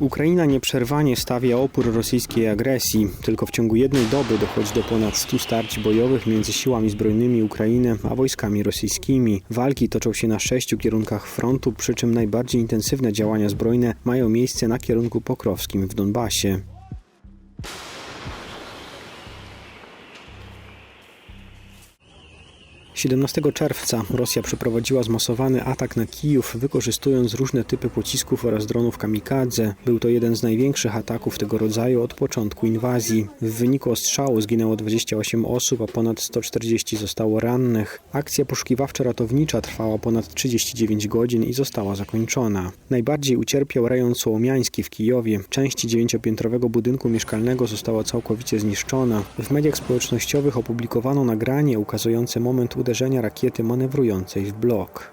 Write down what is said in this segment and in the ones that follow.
Ukraina nieprzerwanie stawia opór rosyjskiej agresji. Tylko w ciągu jednej doby dochodzi do ponad 100 starć bojowych między siłami zbrojnymi Ukrainy a wojskami rosyjskimi. Walki toczą się na sześciu kierunkach frontu, przy czym najbardziej intensywne działania zbrojne mają miejsce na kierunku pokrowskim w Donbasie. Siedemnastego czerwca Rosja przeprowadziła zmasowany atak na Kijów, wykorzystując różne typy pocisków oraz dronów kamikadze. Był to jeden z największych ataków tego rodzaju od początku inwazji. W wyniku ostrzału zginęło 28 osób, a ponad 140 zostało rannych. Akcja poszukiwawczo-ratownicza trwała ponad 39 godzin i została zakończona. Najbardziej ucierpiał rejon Sołomiański w Kijowie. Część dziewięciopiętrowego budynku mieszkalnego została całkowicie zniszczona. W mediach społecznościowych opublikowano nagranie ukazujące moment uderzenia rakiety manewrującej w blok.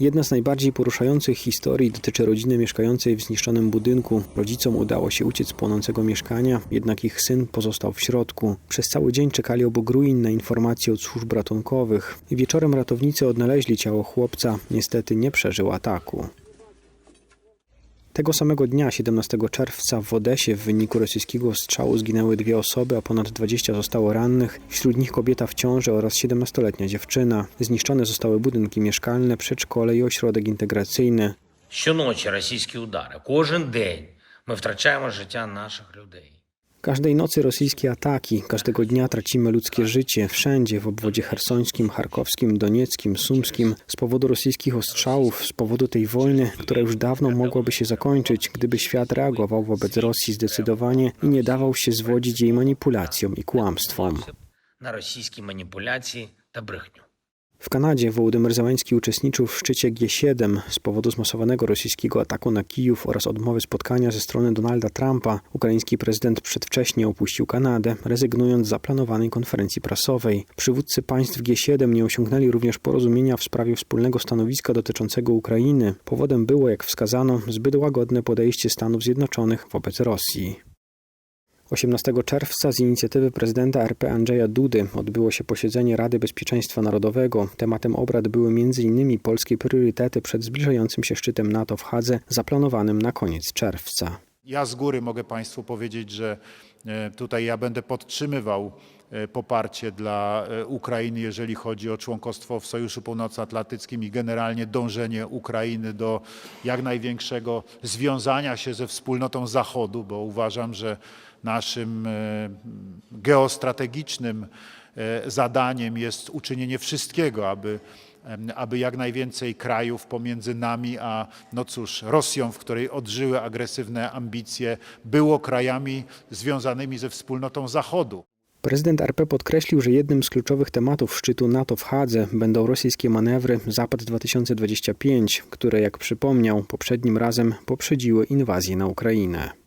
Jedna z najbardziej poruszających historii dotyczy rodziny mieszkającej w zniszczonym budynku. Rodzicom udało się uciec z płonącego mieszkania, jednak ich syn pozostał w środku. Przez cały dzień czekali obok ruin na informacje od służb ratunkowych. Wieczorem ratownicy odnaleźli ciało chłopca. Niestety nie przeżył ataku. Tego samego dnia, 17 czerwca, w Odesie w wyniku rosyjskiego strzału zginęły dwie osoby, a ponad 20 zostało rannych. Wśród nich kobieta w ciąży oraz 17-letnia dziewczyna. Zniszczone zostały budynki mieszkalne, przedszkole i ośrodek integracyjny. Щоночі російські удари. Кожен день ми втрачаємо життя наших людей. Każdej nocy rosyjskie ataki, każdego dnia tracimy ludzkie życie wszędzie w obwodzie hersońskim, charkowskim, donieckim, sumskim z powodu rosyjskich ostrzałów, z powodu tej wojny, która już dawno mogłaby się zakończyć, gdyby świat reagował wobec Rosji zdecydowanie i nie dawał się zwodzić jej manipulacjom i kłamstwom. Na rosyjskie manipulacje ta brychniu. W Kanadzie Wołodymyr Zełański uczestniczył w szczycie G7 z powodu zmasowanego rosyjskiego ataku na Kijów oraz odmowy spotkania ze strony Donalda Trumpa. Ukraiński prezydent przedwcześnie opuścił Kanadę, rezygnując z zaplanowanej konferencji prasowej. Przywódcy państw G7 nie osiągnęli również porozumienia w sprawie wspólnego stanowiska dotyczącego Ukrainy. Powodem było, jak wskazano, zbyt łagodne podejście Stanów Zjednoczonych wobec Rosji. 18 czerwca z inicjatywy prezydenta RP Andrzeja Dudy odbyło się posiedzenie Rady Bezpieczeństwa Narodowego. Tematem obrad były m.in. polskie priorytety przed zbliżającym się szczytem NATO w Hadze, zaplanowanym na koniec czerwca. Ja z góry mogę Państwu powiedzieć, że e, tutaj ja będę podtrzymywał e, poparcie dla e, Ukrainy, jeżeli chodzi o członkostwo w Sojuszu Północnoatlantyckim i generalnie dążenie Ukrainy do jak największego związania się ze wspólnotą Zachodu, bo uważam, że naszym geostrategicznym zadaniem jest uczynienie wszystkiego, aby aby jak najwięcej krajów pomiędzy nami a, no cóż, Rosją, w której odżyły agresywne ambicje, było krajami związanymi ze wspólnotą Zachodu. Prezydent RP podkreślił, że jednym z kluczowych tematów szczytu NATO w Hadze będą rosyjskie manewry Zapad 2025, które, jak przypomniał, poprzednim razem poprzedziły inwazję na Ukrainę.